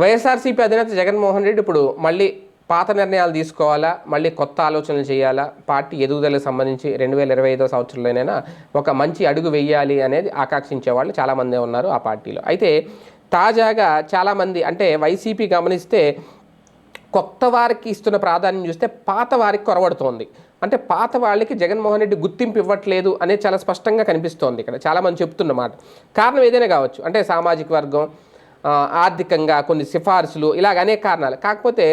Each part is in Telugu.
వైఎస్ఆర్సీపీ అధినేత జగన్మోహన్ రెడ్డి ఇప్పుడు మళ్ళీ పాత నిర్ణయాలు తీసుకోవాలా? మళ్ళీ కొత్త ఆలోచనలు చేయాలా? పార్టీ ఎదుగుదలకు సంబంధించి రెండు వేల ఇరవై ఐదో సంవత్సరంలోనైనా ఒక మంచి అడుగు వెయ్యాలి అనేది ఆకాంక్షించే వాళ్ళు చాలామంది ఉన్నారు ఆ పార్టీలో. అయితే తాజాగా చాలామంది అంటే వైసీపీ గమనిస్తే కొత్త వారికి ఇస్తున్న ప్రాధాన్యం చూస్తే పాత వారికి కొరవడుతోంది. అంటే పాత వాళ్ళకి జగన్మోహన్ రెడ్డి గుర్తింపు ఇవ్వట్లేదు అనేది చాలా స్పష్టంగా కనిపిస్తోంది ఇక్కడ. చాలామంది చెప్తున్నమాట కారణం ఏదైనా కావచ్చు. అంటే సామాజిక వర్గం ఆర్థికంగా కొన్ని సిఫార్సులు ఇలాగ అనేక కారణాలు. కాకపోతే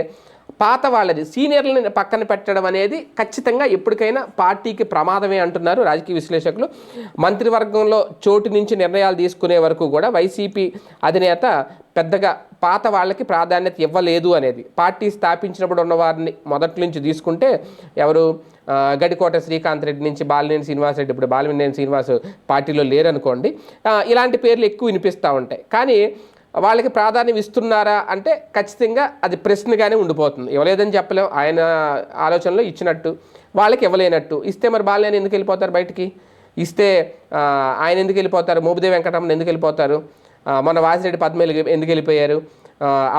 పాత వాళ్ళది సీనియర్లని పక్కన పెట్టడం అనేది ఖచ్చితంగా ఎప్పటికైనా పార్టీకి ప్రమాదమే అంటున్నారు రాజకీయ విశ్లేషకులు. మంత్రివర్గంలో చోటు నుంచి నిర్ణయాలు తీసుకునే వరకు కూడా వైసీపీ అధినేత పెద్దగా పాత వాళ్ళకి ప్రాధాన్యత ఇవ్వలేదు అనేది. పార్టీ స్థాపించినప్పుడు ఉన్న వారిని మొదటి నుంచి తీసుకుంటే ఎవరు గడికోట శ్రీకాంత్ రెడ్డి నుంచి బాలినేని శ్రీనివాస్ రెడ్డి ఇప్పుడు బాలినేని శ్రీనివాస్ పార్టీలో లేరనుకోండి ఇలాంటి పేర్లు ఎక్కువ వినిపిస్తూ ఉంటాయి. కానీ వాళ్ళకి ప్రాధాన్యం ఇస్తున్నారా అంటే ఖచ్చితంగా అది ప్రశ్నగానే ఉండిపోతుంది. ఇవ్వలేదని చెప్పలేం. ఆయన ఆలోచనలో ఇచ్చినట్టు వాళ్ళకి ఇవ్వలేనట్టు. ఇస్తే మరి బాలినేని ఎందుకు వెళ్ళిపోతారు బయటికి? ఇస్తే ఆయన ఎందుకు వెళ్ళిపోతారు? మోబిదేవి వెంకటరమణ ఎందుకు వెళ్ళిపోతారు? మన వాసిరెడ్డి పద్మేలు ఎందుకు వెళ్ళిపోయారు?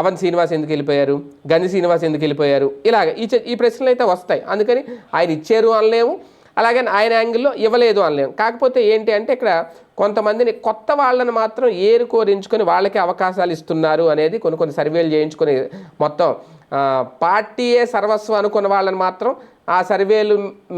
అవన్ శ్రీనివాస్ ఎందుకు వెళ్ళిపోయారు? గని శ్రీనివాస్ ఎందుకు వెళ్ళిపోయారు? ఇలాగ ఈ ఈ ప్రశ్నలు అయితే వస్తాయి. అందుకని ఆయన ఇచ్చారు అనలేము. అలాగే ఆయన యాంగిల్లో ఇవ్వలేదు అనలేము కాకపోతే ఏంటి అంటే ఇక్కడ కొంతమందిని కొత్త వాళ్ళని మాత్రం ఏరుకోరించుకొని వాళ్ళకి అవకాశాలు ఇస్తున్నారు అనేది కొన్ని కొన్ని సర్వేలు చేయించుకొని మొత్తం పార్టీయే సర్వస్వం అనుకున్న వాళ్ళని మాత్రం ఆ సర్వేలు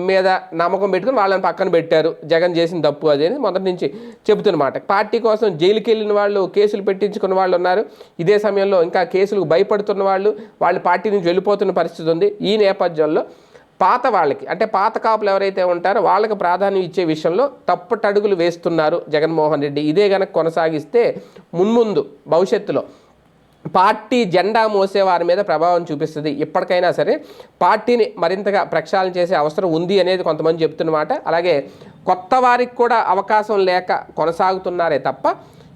మీద నమ్మకం పెట్టుకుని వాళ్ళని పక్కన పెట్టారు. జగన్ చేసిన తప్పు అది అని మొదటి నుంచి చెబుతున్నమాట. పార్టీ కోసం జైలుకి వెళ్ళిన వాళ్ళు కేసులు పెట్టించుకున్న వాళ్ళు ఉన్నారు. ఇదే సమయంలో ఇంకా కేసులకు భయపడుతున్న వాళ్ళు వాళ్ళు పార్టీ నుంచి వెళ్ళిపోతున్న పరిస్థితి ఉంది. ఈ నేపథ్యంలో పాత వాళ్ళకి అంటే పాత కాపులు ఎవరైతే ఉంటారో వాళ్ళకి ప్రాధాన్యం ఇచ్చే విషయంలో తప్పటడుగులు వేస్తున్నారు జగన్మోహన్ రెడ్డి. ఇదే కనుక కొనసాగిస్తే మున్ముందు భవిష్యత్తులో పార్టీ జెండా మోసే వారి మీద ప్రభావం చూపిస్తుంది. ఇప్పటికైనా సరే పార్టీని మరింతగా ప్రక్షాళన చేసే అవసరం ఉంది అనేది కొంతమంది చెప్తున్నమాట అలాగే కొత్త వారికి కూడా అవకాశం లేక కొనసాగుతున్నారే తప్ప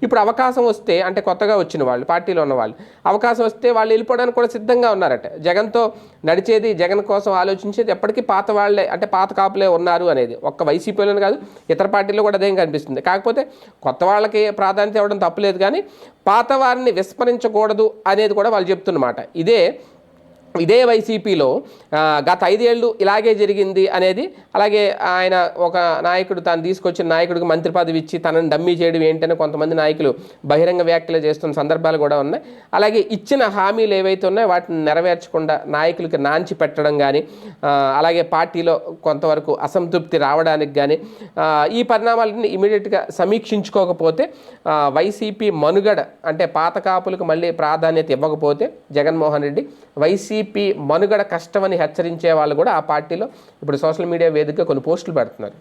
ఇప్పుడు అవకాశం వస్తే అంటే కొత్తగా వచ్చిన వాళ్ళు పార్టీలో ఉన్న వాళ్ళు అవకాశం వస్తే వాళ్ళు వెళ్ళిపోవడానికి కూడా సిద్ధంగా ఉన్నారట. జగన్తో నడిచేది జగన్ కోసం ఆలోచించేది ఎప్పటికీ పాత వాళ్ళే అంటే పాత కాపులే ఉన్నారు అనేది. ఒక్క వైసీపీలోనే కాదు ఇతర పార్టీలో కూడా అదేం కనిపిస్తుంది. కాకపోతే కొత్త వాళ్ళకి ప్రాధాన్యత ఇవ్వడం తప్పులేదు కానీ పాత వారిని విస్మరించకూడదు అనేది కూడా వాళ్ళు చెప్తున్నమాట. ఇదే ఇదే వైసీపీలో గత ఐదేళ్ళు ఇలాగే జరిగింది అనేది అలాగే ఆయన ఒక నాయకుడు తాను తీసుకొచ్చిన నాయకుడికి మంత్రి పదవి ఇచ్చి తనని డమ్మీ చేయడం ఏంటని కొంతమంది నాయకులు బహిరంగ వ్యాఖ్యలు చేస్తున్న సందర్భాలు కూడా ఉన్నాయి. అలాగే ఇచ్చిన హామీలు ఏవైతే ఉన్నాయో వాటిని నెరవేర్చకుండా నాయకులకి నాంచి పెట్టడం కానీ అలాగే పార్టీలో కొంతవరకు అసంతృప్తి రావడానికి కానీ ఈ పరిణామాలన్నీ ఇమీడియట్గా సమీక్షించుకోకపోతే వైసీపీ మనుగడ అంటే పాత కాపులకు మళ్ళీ ప్రాధాన్యత ఇవ్వకపోతే జగన్మోహన్ రెడ్డి వైసీపీ వైసీపీ మనుగడ కష్టమని హెచ్చరించే వాళ్ళు కూడా ఆ పార్టీలో ఇప్పుడు సోషల్ మీడియా వేదికగా కొన్ని పోస్టులు పెడుతున్నారు.